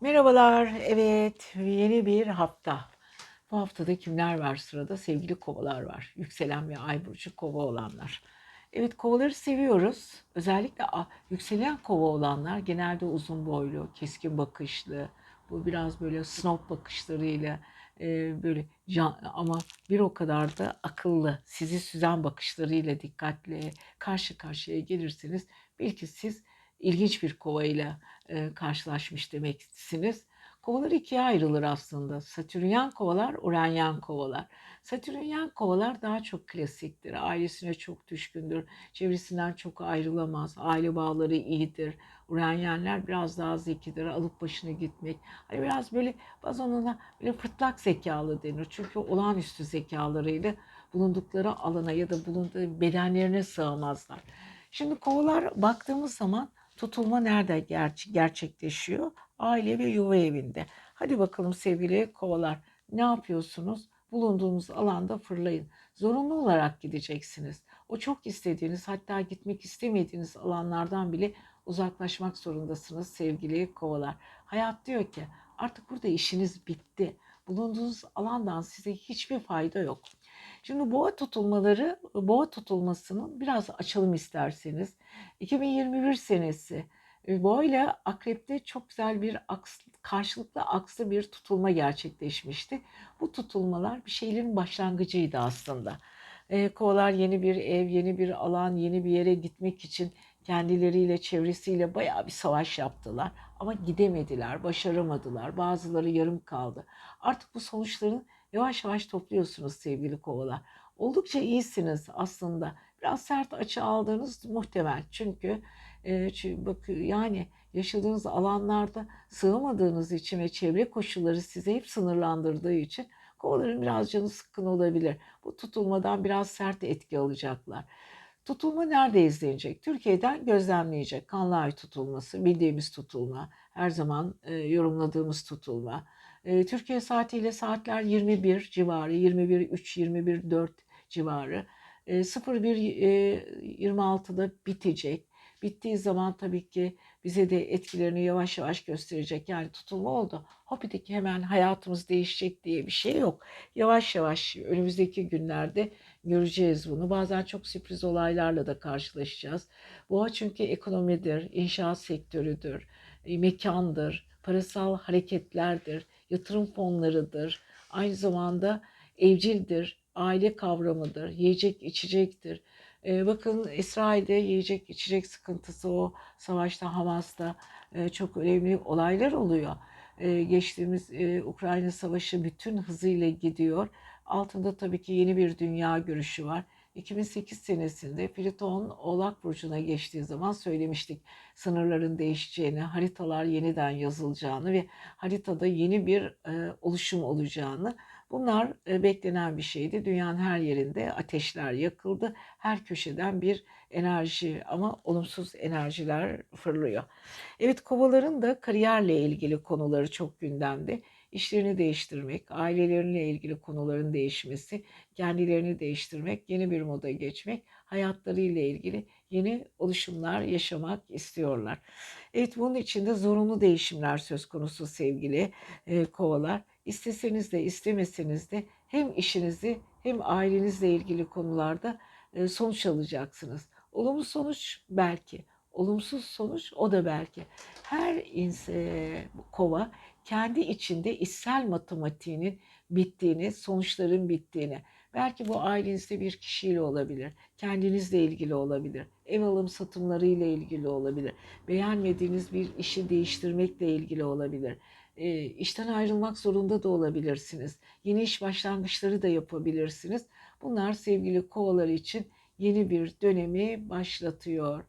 Merhabalar, evet yeni bir hafta. Bu haftada kimler var sırada? Sevgili kovalar var. Yükselen ve ay burcu kova olanlar. Evet kovaları seviyoruz. Özellikle yükselen kova olanlar genelde uzun boylu, keskin bakışlı, bu biraz böyle snob bakışlarıyla e, böyle can, ama bir o kadar da akıllı, sizi süzen bakışlarıyla dikkatli karşı karşıya gelirseniz belki siz ilginç bir kovayla e, karşılaşmış demeksiniz. Kovalar ikiye ayrılır aslında. Satürnyen kovalar, Uranyen kovalar. Satürnyen kovalar daha çok klasiktir. Ailesine çok düşkündür. Çevresinden çok ayrılamaz. Aile bağları iyidir. Uranyenler biraz daha zekidir. Alıp başını gitmek. Hani biraz böyle bazen ona böyle fırtlak zekalı denir. Çünkü olağanüstü zekalarıyla bulundukları alana ya da bulunduğu bedenlerine sığamazlar. Şimdi kovalar baktığımız zaman tutulma nerede ger- gerçekleşiyor? Aile ve yuva evinde. Hadi bakalım sevgili kovalar ne yapıyorsunuz? Bulunduğunuz alanda fırlayın. Zorunlu olarak gideceksiniz. O çok istediğiniz hatta gitmek istemediğiniz alanlardan bile uzaklaşmak zorundasınız sevgili kovalar. Hayat diyor ki artık burada işiniz bitti. Bulunduğunuz alandan size hiçbir fayda yok. Şimdi boğa tutulmaları, boğa tutulmasının biraz açalım isterseniz. 2021 senesi e, boğa ile akrepte çok güzel bir aks, karşılıklı akslı bir tutulma gerçekleşmişti. Bu tutulmalar bir şeylerin başlangıcıydı aslında. E, kovalar yeni bir ev, yeni bir alan, yeni bir yere gitmek için kendileriyle, çevresiyle bayağı bir savaş yaptılar. Ama gidemediler, başaramadılar. Bazıları yarım kaldı. Artık bu sonuçların Yavaş yavaş topluyorsunuz sevgili kovalar. Oldukça iyisiniz aslında. Biraz sert açı aldığınız muhtemel. Çünkü, e, çünkü bak yani yaşadığınız alanlarda sığamadığınız için ve çevre koşulları sizi hep sınırlandırdığı için kovaların biraz canı sıkkın olabilir. Bu tutulmadan biraz sert etki alacaklar. Tutulma nerede izlenecek? Türkiye'den gözlemleyecek. Kanlı ay tutulması, bildiğimiz tutulma, her zaman e, yorumladığımız tutulma. E, Türkiye saatiyle saatler 21 civarı, 21.3, 21.4 civarı. E, 01.26'da bitecek. Bittiği zaman tabii ki bize de etkilerini yavaş yavaş gösterecek. Yani tutulma oldu. Hopidik hemen hayatımız değişecek diye bir şey yok. Yavaş yavaş önümüzdeki günlerde göreceğiz bunu. Bazen çok sürpriz olaylarla da karşılaşacağız. Boğa çünkü ekonomidir, inşaat sektörüdür, e, mekandır, parasal hareketlerdir, yatırım fonlarıdır. Aynı zamanda evcildir, aile kavramıdır, yiyecek içecektir. Ee, bakın İsrail'de yiyecek içecek sıkıntısı o savaşta Hamas'ta e, çok önemli olaylar oluyor. Ee, geçtiğimiz e, Ukrayna Savaşı bütün hızıyla gidiyor. Altında tabii ki yeni bir dünya görüşü var. 2008 senesinde Plüton Oğlak Burcu'na geçtiği zaman söylemiştik. Sınırların değişeceğini, haritalar yeniden yazılacağını ve haritada yeni bir e, oluşum olacağını. Bunlar e, beklenen bir şeydi. Dünyanın her yerinde ateşler yakıldı. Her köşeden bir enerji ama olumsuz enerjiler fırlıyor. Evet kovaların da kariyerle ilgili konuları çok gündemde. İşlerini değiştirmek, aileleriyle ilgili konuların değişmesi, kendilerini değiştirmek, yeni bir moda geçmek, hayatlarıyla ilgili yeni oluşumlar yaşamak istiyorlar. Evet bunun için de zorunlu değişimler söz konusu sevgili e, kovalar. İsteseniz de istemeseniz de hem işinizi hem ailenizle ilgili konularda e, sonuç alacaksınız. Olumlu sonuç belki, olumsuz sonuç o da belki. Her insan, kova kendi içinde içsel matematiğinin bittiğini, sonuçların bittiğini. Belki bu ailenizde bir kişiyle olabilir, kendinizle ilgili olabilir, ev alım satımlarıyla ilgili olabilir, beğenmediğiniz bir işi değiştirmekle ilgili olabilir. E, işten ayrılmak zorunda da olabilirsiniz. Yeni iş başlangıçları da yapabilirsiniz. Bunlar sevgili kovalar için yeni bir dönemi başlatıyor.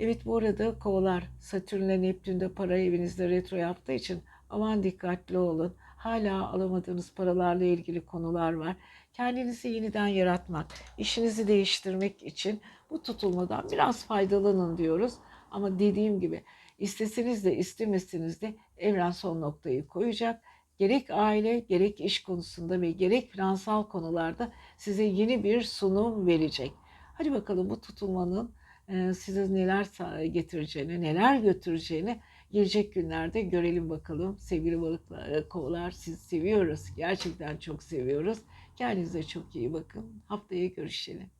Evet bu arada kovalar Satürn ile Neptün'de para evinizde retro yaptığı için aman dikkatli olun. Hala alamadığınız paralarla ilgili konular var. Kendinizi yeniden yaratmak, işinizi değiştirmek için bu tutulmadan biraz faydalanın diyoruz. Ama dediğim gibi isteseniz de istemeseniz de evren son noktayı koyacak. Gerek aile, gerek iş konusunda ve gerek finansal konularda size yeni bir sunum verecek. Hadi bakalım bu tutulmanın e, size neler getireceğini, neler götüreceğini gelecek günlerde görelim bakalım. Sevgili balıklar, e, kovalar sizi seviyoruz. Gerçekten çok seviyoruz. Kendinize çok iyi bakın. Haftaya görüşelim.